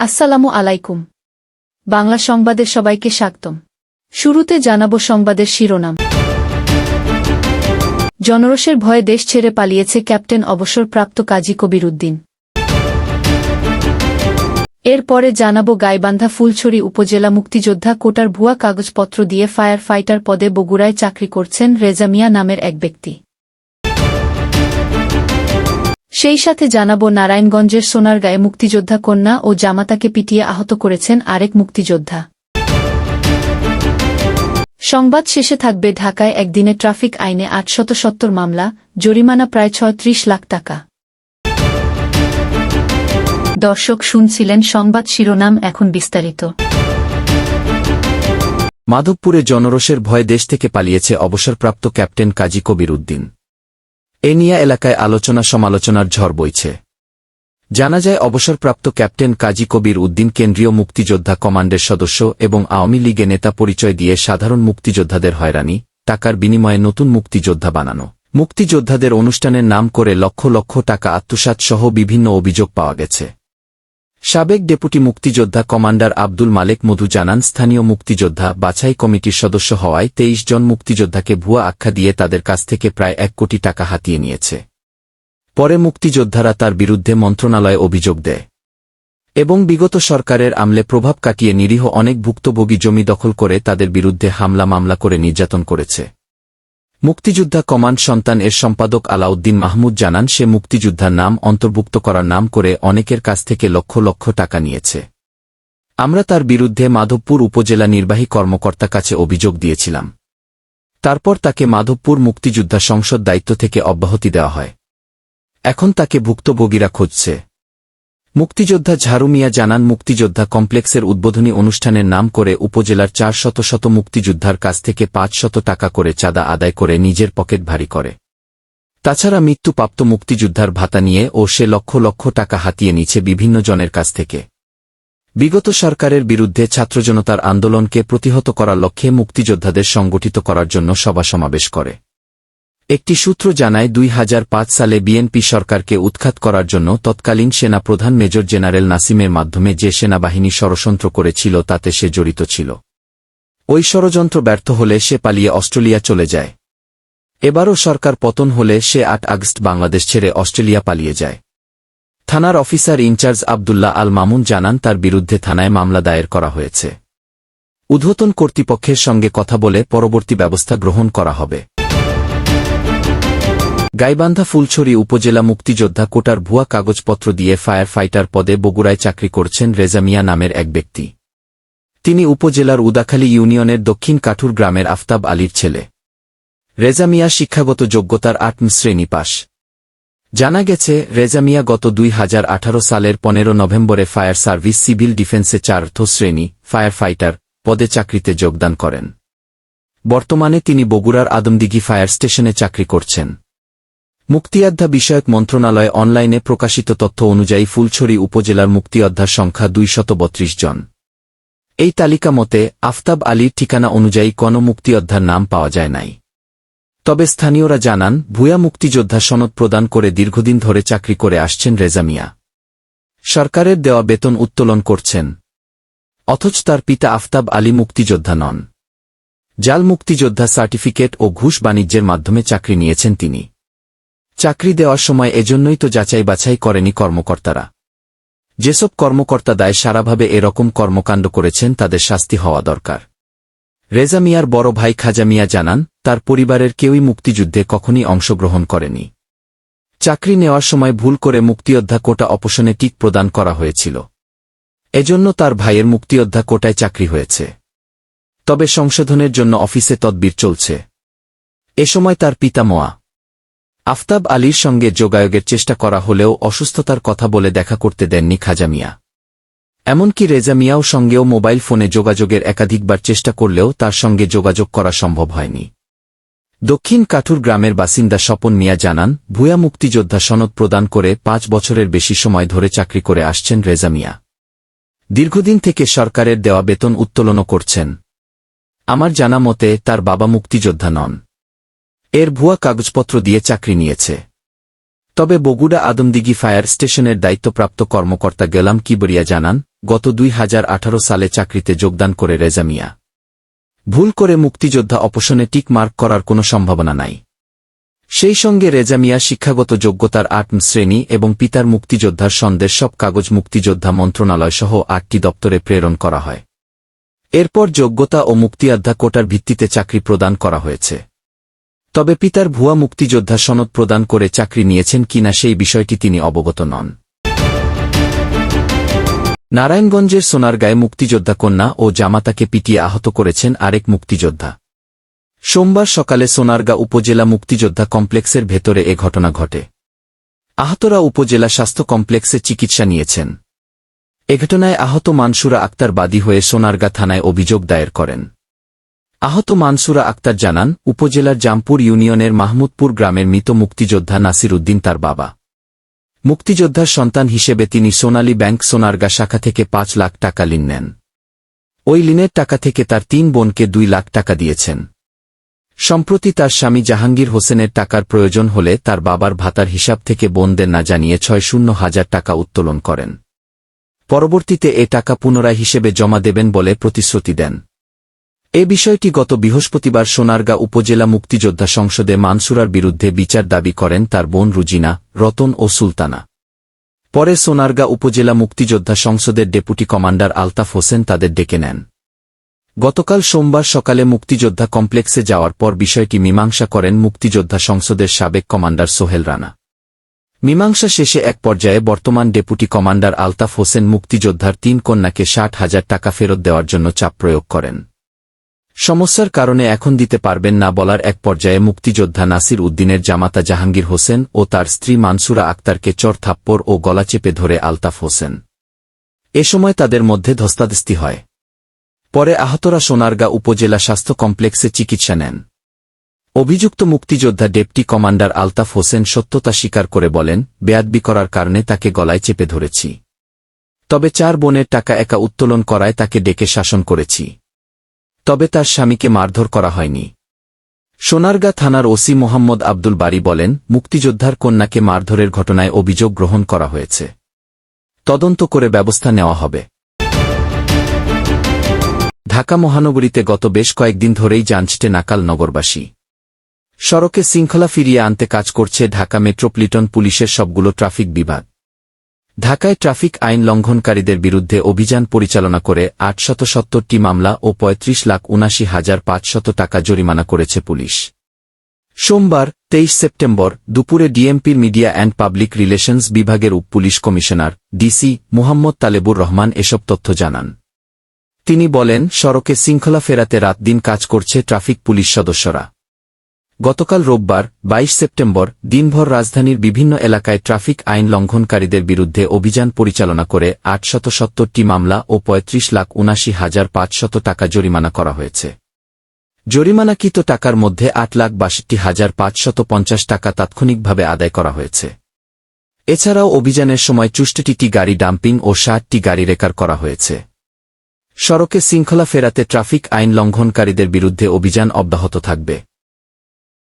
আসসালামু আলাইকুম। বাংলা সংবাদের সবাইকে স্বাগতম। শুরুতে জানাব সংবাদের শিরোনাম। জনরোষের ভয়ে দেশ ছেড়ে পালিয়েছে ক্যাপ্টেন অবসরপ্রাপ্ত কাজী কবির উদ্দিন এরপরে জানাব গাইবান্ধা ফুলছড়ি উপজেলা মুক্তিযোদ্ধা কোটার ভুয়া কাগজপত্র দিয়ে ফায়ার ফাইটার পদে বগুড়ায় চাকরি করছেন রেজামিয়া নামের এক ব্যক্তি। সেই সাথে জানাব নারায়ণগঞ্জের সোনারগাঁয়ে মুক্তিযোদ্ধা কন্যা ও জামাতাকে পিটিয়ে আহত করেছেন আরেক মুক্তিযোদ্ধা। সংবাদ শেষে থাকবে ঢাকায় একদিনে ট্রাফিক আইনে আটশত সত্তর মামলা, জরিমানা প্রায় ছয়ত্রিশ লাখ টাকা। দর্শক শুনছিলেন সংবাদ শিরোনাম এখন বিস্তারিত। মাধবপুরে জনরোষের ভয়ে দেশ থেকে পালিয়েছে অবসরপ্রাপ্ত ক্যাপ্টেন কাজী কবির উদ্দিন। এ নিয়ে এলাকায় আলোচনা সমালোচনার ঝড় বইছে। জানা যায়, অবসরপ্রাপ্ত ক্যাপ্টেন কাজী কবির উদ্দিন কেন্দ্রীয় মুক্তিযোদ্ধা কমান্ডের সদস্য এবং আওয়ামী লীগে নেতা পরিচয় দিয়ে সাধারণ মুক্তিযোদ্ধাদের হয়রানি, টাকার বিনিময়ে নতুন মুক্তিযোদ্ধা বানানো। মুক্তিযোদ্ধাদের অনুষ্ঠানের নাম করে লক্ষ লক্ষ টাকা আত্মসাতসহ বিভিন্ন অভিযোগ পাওয়া গেছে। সাবেক ডেপুটি মুক্তিযোদ্ধা কমান্ডার আব্দুল মালেক মধু জানান, স্থানীয় মুক্তিযোদ্ধা বাছাই কমিটির সদস্য হওয়ায় তেইশ জন মুক্তিযোদ্ধাকে ভুয়া আখ্যা দিয়ে তাদের কাছ থেকে প্রায় এক কোটি টাকা হাতিয়ে নিয়েছে। পরে মুক্তিযোদ্ধারা তার বিরুদ্ধে মন্ত্রণালয়ে অভিযোগ দেয়। এবং বিগত সরকারের আমলে প্রভাব কাটিয়ে নিরীহ অনেক ভুক্তভোগী জমি দখল করে তাদের বিরুদ্ধে হামলা মামলা করে নির্যাতন করেছে। মুক্তিযোদ্ধা কমান্ড সন্তান এর সম্পাদক আলাউদ্দিন মাহমুদ জানান, সে মুক্তিযোদ্ধার নাম অন্তর্ভুক্ত করার নাম করে অনেকের কাছ থেকে লক্ষ লক্ষ টাকা নিয়েছে। আমরা তার বিরুদ্ধে মাধবপুর উপজেলা নির্বাহী কর্মকর্তা কাছে অভিযোগ দিয়েছিলাম। তারপর তাকে মাধবপুর মুক্তিযোদ্ধা সংসদ দায়িত্ব থেকে অব্যাহতি দেওয়া হয়। এখন তাকে ভুক্তভোগীরা খুঁজছে। মুক্তিযোদ্ধা ঝাড়ু মিয়া জানান, মুক্তিযোদ্ধা কমপ্লেক্সের উদ্বোধনী অনুষ্ঠানের নাম করে উপজেলার চার শত শত মুক্তিযোদ্ধার কাছ থেকে পাঁচ শত টাকা করে চাঁদা আদায় করে নিজের পকেট ভারী করে। তাছাড়া মৃত্যুপ্রাপ্ত মুক্তিযোদ্ধার ভাতা নিয়ে ও সে লক্ষ লক্ষ টাকা হাতিয়ে নিচ্ছে বিভিন্ন জনের কাছ থেকে। বিগত সরকারের বিরুদ্ধে ছাত্রজনতার আন্দোলনকে প্রতিহত করার লক্ষ্যে মুক্তিযোদ্ধাদের সংগঠিত করার জন্য সভা সমাবেশ করে। একটি সূত্র জানায় দুই হাজার পাঁচ সালে বিএনপি সরকারকে উৎখাত করার জন্য তৎকালীন সেনা প্রধান মেজর জেনারেল নাসিমের মাধ্যমে যে সেনাবাহিনী ষড়যন্ত্র করেছিল তাতে সে জড়িত ছিল। ওই ষড়যন্ত্র ব্যর্থ হলে সে পালিয়ে অস্ট্রেলিয়া চলে যায়। এবারও সরকার পতন হলে সে আট আগস্ট বাংলাদেশ ছেড়ে অস্ট্রেলিয়া পালিয়ে যায়। থানার officer in charge Abdullah Al Mamun জানান তার বিরুদ্ধে থানায় মামলা দায়ের করা হয়েছে। উদ্ধতন কর্তৃপক্ষের সঙ্গে কথা বলে পরবর্তী ব্যবস্থা গ্রহণ করা হবে। গাইবান্ধা ফুলছড়ি উপজেলা মুক্তিযোদ্ধা কোটার ভুয়া কাগজপত্র দিয়ে ফায়ার ফাইটার পদে বগুড়ায় চাকরি করছেন রেজামিয়া নামের এক ব্যক্তি। তিনি উপজেলার উদাখালী ইউনিয়নের দক্ষিণ কাঠুর গ্রামের আফতাব আলীর ছেলে। রেজামিয়া শিক্ষাগত যোগ্যতার আটম শ্রেণি পাশ জানা গেছে রেজামিয়া গত দুই হাজার আঠারো সালের পনেরো নভেম্বরে ফায়ার সার্ভিস, সিভিল ডিফেন্সে চার্থ শ্রেণি ফায়ার ফাইটার পদে চাকরিতে যোগদান করেন। বর্তমানে তিনি বগুড়ার আদমদিঘি ফায়ার স্টেশনে চাকরি করছেন। মুক্তিযোদ্ধা বিষয়ক মন্ত্রণালয় অনলাইনে প্রকাশিত তথ্য অনুযায়ী ফুলছড়ি উপজেলার মুক্তিযোদ্ধার সংখ্যা দুইশত জন। এই তালিকা মতে, আফতাব আলীর ঠিকানা অনুযায়ী কোন মুক্তিযোদ্ধার নাম পাওয়া যায় নাই। তবে স্থানীয়রা জানান, ভূয়া মুক্তিযোদ্ধা সনদ প্রদান করে দীর্ঘদিন ধরে চাকরি করে আসছেন রেজামিয়া সরকারের দেওয়া বেতন উত্তোলন করছেন। অথচ তার পিতা আফতাব আলী মুক্তিযোদ্ধা নন। জাল মুক্তিযোদ্ধা সার্টিফিকেট ও ঘুষ বাণিজ্যের মাধ্যমে চাকরি নিয়েছেন তিনি। চাকরি দেওয়ার সময় এজন্যই তো যাচাই বাছাই করেনি কর্মকর্তারা। যেসব কর্মকর্তা দায় সারাভাবে এরকম কর্মকাণ্ড করেছেন তাদের শাস্তি হওয়া দরকার। রেজা মিয়ার বড় ভাই খাজা মিয়া জানান, তার পরিবারের কেউই মুক্তিযুদ্ধে কখনই অংশগ্রহণ করেনি। চাকরি নেওয়ার সময় ভুল করে মুক্তিযোদ্ধা কোটা অপশনে টিক প্রদান করা হয়েছিল। এজন্য তার ভাইয়ের মুক্তিযোদ্ধা কোটায় চাকরি হয়েছে। তবে সংশোধনের জন্য অফিসে তদবির চলছে। এ সময় তার পিতা মোয়া। আফতাব আলীর সঙ্গে যোগাযোগের চেষ্টা করা হলেও অসুস্থতার কথা বলে দেখা করতে দেননি খাজা মিয়া। এমনকি রেজা মিয়াও সঙ্গেও মোবাইল ফোনে যোগাযোগের একাধিকবার চেষ্টা করলেও তার সঙ্গে যোগাযোগ করা সম্ভব হয়নি। দক্ষিণ কাঠুর গ্রামের বাসিন্দা স্বপন মিয়া জানান, ভূয়া মুক্তিযোদ্ধা সনদ প্রদান করে পাঁচ বছরের বেশি সময় ধরে চাকরি করে আসছেন রেজা মিয়া। দীর্ঘদিন থেকে সরকারের দেওয়া বেতন উত্তোলনও করছেন। আমার জানা মতে, তার বাবা মুক্তিযোদ্ধা নন। এর ভুয়া কাগজপত্র দিয়ে চাকরি নিয়েছে। তবে বগুড়া আদমদিঘি ফায়ার স্টেশনের দায়িত্বপ্রাপ্ত কর্মকর্তা গেলাম কিবরিয়া জানান, গত দুই হাজার আঠারো সালে চাকরিতে যোগদান করে রেজামিয়া ভুল করে মুক্তিযোদ্ধা অপশনে টিক মার্ক করার কোনো সম্ভাবনা নাই। সেই সঙ্গে রেজামিয়া শিক্ষাগত যোগ্যতার আট শ্রেণি এবং পিতার মুক্তিযোদ্ধার সন্দেশ সব কাগজ মুক্তিযোদ্ধা মন্ত্রণালয় সহ আটটি দপ্তরে প্রেরণ করা হয়। এরপর যোগ্যতা ও মুক্তিযোদ্ধা কোটার ভিত্তিতে চাকরি প্রদান করা হয়েছে। তবে পিতার ভুয়া মুক্তিযোদ্ধা সনদ প্রদান করে চাকরি নিয়েছেন কিনা সেই বিষয়টি তিনি অবগত নন। নারায়ণগঞ্জের সোনারগাঁয়ে মুক্তিযোদ্ধা কন্যা ও জামাতাকে পিটিয়ে আহত করেছেন আরেক মুক্তিযোদ্ধা। সোমবার সকালে সোনারগাঁ উপজেলা মুক্তিযোদ্ধা কমপ্লেক্সের ভেতরে এ ঘটনা ঘটে। আহতরা উপজেলা স্বাস্থ্য কমপ্লেক্সে চিকিৎসা নিয়েছেন। এ ঘটনায় আহত মানসুরা আক্তার বাদী হয়ে সোনারগাঁ থানায় অভিযোগ দায়ের করেন। আহত মানসুরা আক্তার জানান, উপজেলার জামপুর ইউনিয়নের মাহমুদপুর গ্রামের মৃত মুক্তিযোদ্ধা নাসির উদ্দিন তার বাবা। মুক্তিযোদ্ধার সন্তান হিসেবে তিনি সোনালী ব্যাংক সোনারগা শাখা থেকে পাঁচ লাখ টাকা ঋণ নেন। ওই ঋণের টাকা থেকে তার তিন বোনকে দুই লাখ টাকা দিয়েছেন। সম্প্রতি তার স্বামী জাহাঙ্গীর হোসেনের টাকার প্রয়োজন হলে তার বাবার ভাতার হিসাব থেকে বোনদের না জানিয়ে ছয় শূন্য হাজার টাকা উত্তোলন করেন। পরবর্তীতে এ টাকা পুনরায় হিসেবে জমা দেবেন বলে প্রতিশ্রুতি দেন। এ বিষয়টি গত বৃহস্পতিবার সোনারগাঁ উপজেলা মুক্তিযোদ্ধা সংসদে মানসুরার বিরুদ্ধে বিচার দাবি করেন তার বোন রুজিনা, রতন ও সুলতানা। পরে সোনারগাঁ উপজেলা মুক্তিযোদ্ধা সংসদের ডেপুটি কমান্ডার আলতাফ হোসেন তাদের ডেকে নেন। গতকাল সোমবার সকালে মুক্তিযোদ্ধা কমপ্লেক্সে যাওয়ার পর বিষয়টি মীমাংসা করেন মুক্তিযোদ্ধা সংসদের সাবেক কমান্ডার সোহেল রানা। মীমাংসা শেষে এক পর্যায়ে বর্তমান ডেপুটি কমান্ডার আলতাফ হোসেন মুক্তিযোদ্ধার তিন কন্যাকে ষাট হাজার টাকা ফেরত দেওয়ার জন্য চাপ প্রয়োগ করেন। সমস্যার কারণে এখন দিতে পারবেন না বলার এক পর্যায়ে মুক্তিযোদ্ধা নাসির উদ্দিনের জামাতা জাহাঙ্গীর হোসেন ও তার স্ত্রী মানসুরা আক্তারকে চর থাপ্পড় ও গলা চেপে ধরে আলতাফ হোসেন। এ সময় তাদের মধ্যে ধস্তাধস্তি হয়। পরে আহতরা সোনারগাঁ উপজেলা স্বাস্থ্য কমপ্লেক্সে চিকিৎসা নেন। অভিযুক্ত মুক্তিযোদ্ধা ডেপুটি কমান্ডার আলতাফ হোসেন সত্যতা স্বীকার করে বলেন, বেয়াদবি করার কারণে তাকে গলায় চেপে ধরেছি। তবে চার বোনের টাকা একা উত্তোলন করায় তাকে ডেকে শাসন করেছি। তবে তার স্বামীকে মারধর করা হয়নি। সোনারগাঁ থানার ওসি মোহাম্মদ আব্দুল বারি বলেন, মুক্তিযোদ্ধার কন্যাকে মারধরের ঘটনায় অভিযোগ গ্রহণ করা হয়েছে। তদন্ত করে ব্যবস্থা নেওয়া হবে। ঢাকা মহানগরীতে গত বেশ কয়েকদিন ধরেই জানছে নাকাল নগরবাসী। সড়কে শৃঙ্খলা ফিরিয়ে আনতে কাজ করছে ঢাকা মেট্রোপলিটন পুলিশের সবগুলো ট্রাফিক বিভাগ। ঢাকায় ট্রাফিক আইন লঙ্ঘনকারীদের বিরুদ্ধে অভিযান পরিচালনা করে আটশত মামলা ও পঁয়ত্রিশ লাখ উনাশি হাজার পাঁচশত টাকা জরিমানা করেছে পুলিশ। সোমবার, তেইশ সেপ্টেম্বর, দুপুরে ডিএমপির মিডিয়া অ্যান্ড পাবলিক রিলেশনস বিভাগের উপ police commissioner, DC Muhammad Talebur Rahman এসব তথ্য জানান। তিনি বলেন, সড়কে শৃঙ্খলা ফেরাতে রাত দিন কাজ করছে ট্রাফিক পুলিশ সদস্যরা। গতকাল রোববার ২২ সেপ্টেম্বর, দিনভর রাজধানীর বিভিন্ন এলাকায় ট্রাফিক আইন লঙ্ঘনকারীদের বিরুদ্ধে অভিযান পরিচালনা করে আটশত সত্তরটি মামলা ও পঁয়ত্রিশ লাখ উনাশি হাজার পাঁচশত টাকা জরিমানা করা হয়েছে। জরিমানাকৃত টাকার মধ্যে আট লাখ বাষট্টি হাজার পাঁচশত পঞ্চাশ টাকা তাৎক্ষণিকভাবে আদায় করা হয়েছে। এছাড়াও অভিযানের সময় চুষ্টিটি গাড়ি ডাম্পিং ও ষাটটি গাড়ি রেকার করা হয়েছে। সড়কে শৃঙ্খলা ফেরাতে ট্রাফিক আইন লঙ্ঘনকারীদের বিরুদ্ধে অভিযান অব্যাহত থাকবে।